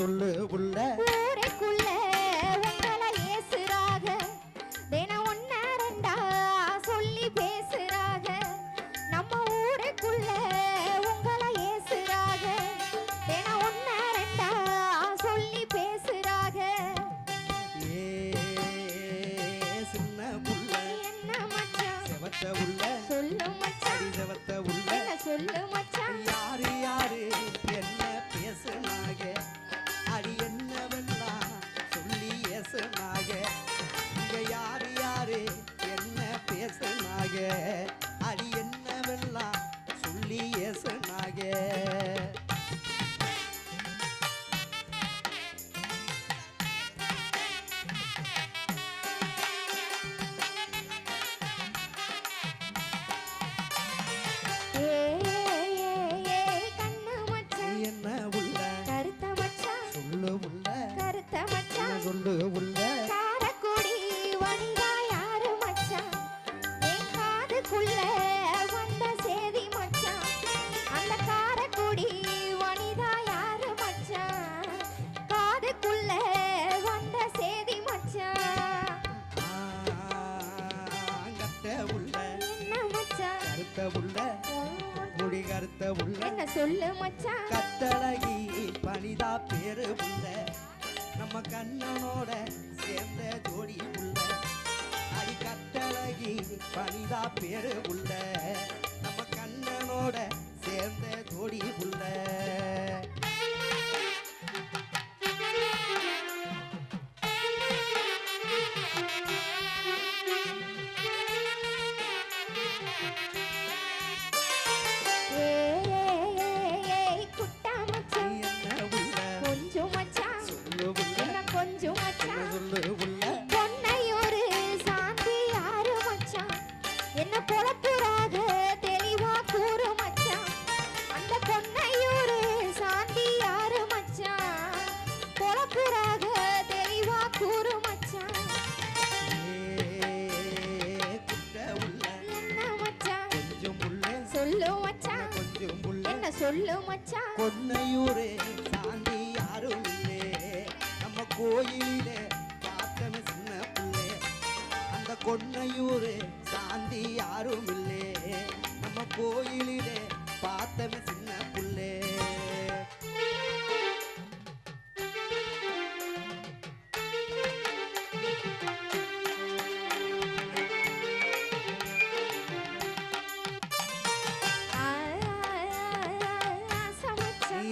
சொல்லு புள்ள பேசுனாக. ஏசுனாக இங்க யாரு யாரு? என்ன பேசுனாக? உள்ள என்ன சொல்லு மச்சான் கத்தழகி பனிதா பேரு உள்ள நம்ம கண்ணனோட சேர்ந்த ஜோடி உள்ள அடி கட்டழகி பனிதா பேரு உள்ள நம்ம கண்ணனோட சேர்ந்த ஜோடி உள்ள சொல்லு உள்ள. பொன்னையொரு சாந்தி யாரு மச்சான் என்ன பொழப்புறாக தெளிவா கூறு மச்சான் அந்த பொன்னையொரு சாந்தி யாரு மச்சான் பொழப்புறாக தெளிவா கூறு மச்சான் என்ன மச்சான் கொஞ்சம் உள்ள. சொல்லு மச்சான் கொஞ்சம் உள்ள. என்ன சொல்லு மச்சான் இல்லே கோயிலிலே பார்த்தன சின்ன பிள்ளை. அந்த கொன்னையூரே சாந்தி யாரும் இல்லே நம்ம கோயிலிலே பார்த்தன சின்ன பிள்ளை.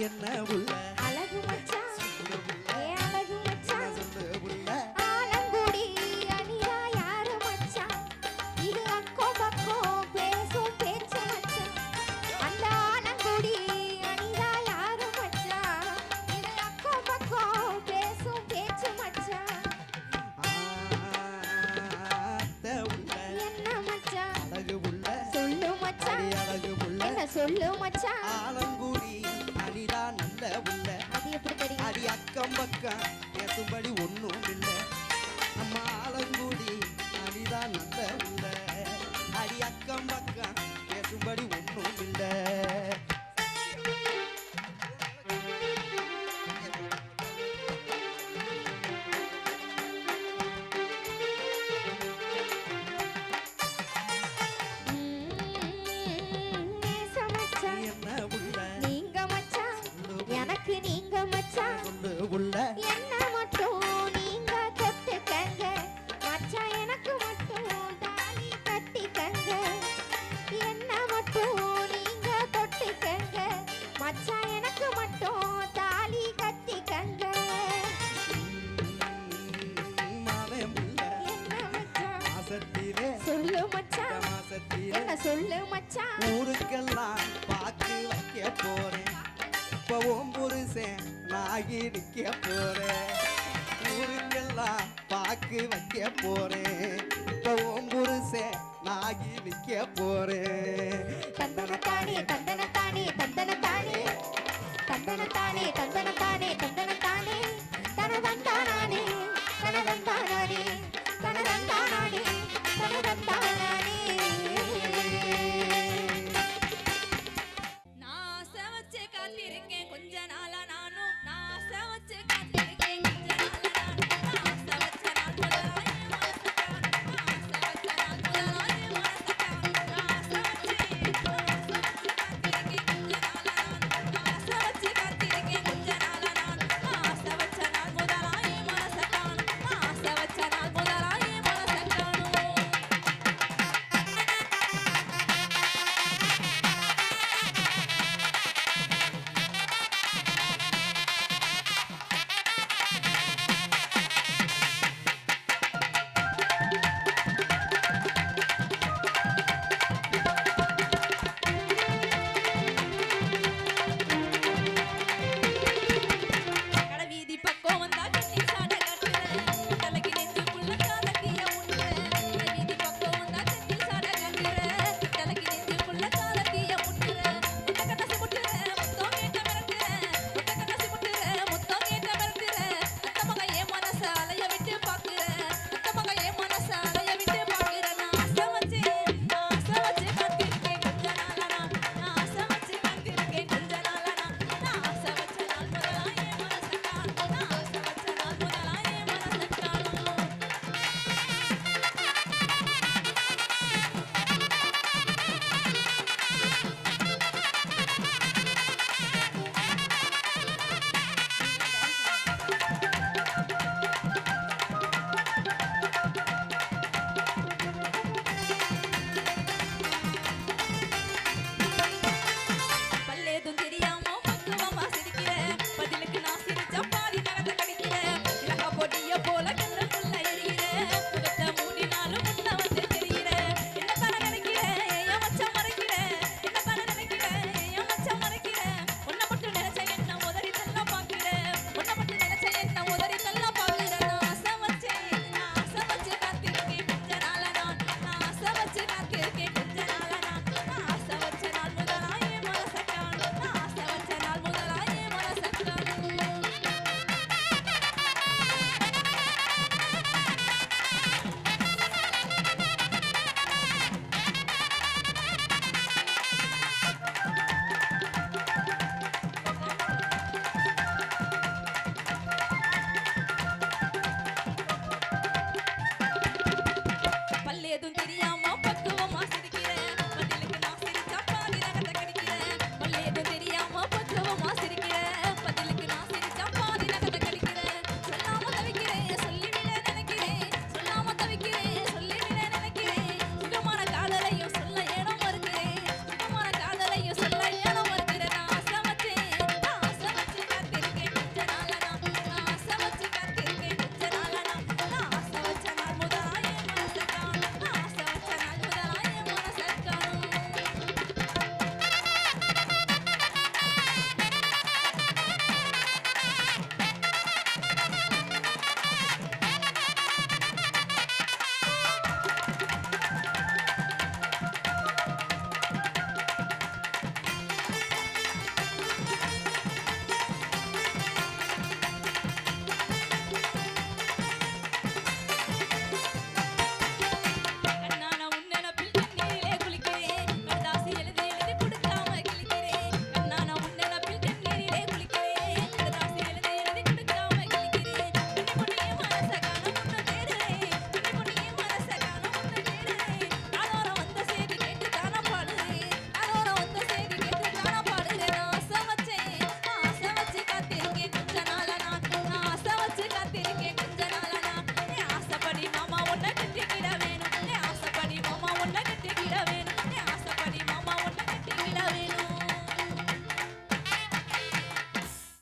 என்ன உள்ள? சொல்லு மச்சான் ஆலங்குடி அணிதா நல்ல உள்ள. அது எப்படி தெரியும்? அடி அக்கம் பக்கம் பேசும்படி ஒண்ணும் இல்ல. நம்ம ஆலங்குடி அணிதா நல்ல உள்ள. அடி அக்கம் பக்கம் பேசும்படி ஒண்ணும் இல்ல. சொல்லு மச்சான். ஊருக்கெல்லாம் பாத்து வைக்க போறேன். இப்போ ஓம் புருஷன் நாகி நிற்க போறேன். ஊருக்கெல்லாம் பாக்கு வைக்க போறேன். இப்போ ஓம் புருஷன் நாகி நிற்க போறேன். தந்தன தானே தந்தன தானே தந்தன தானே தந்தன தானே தந்தன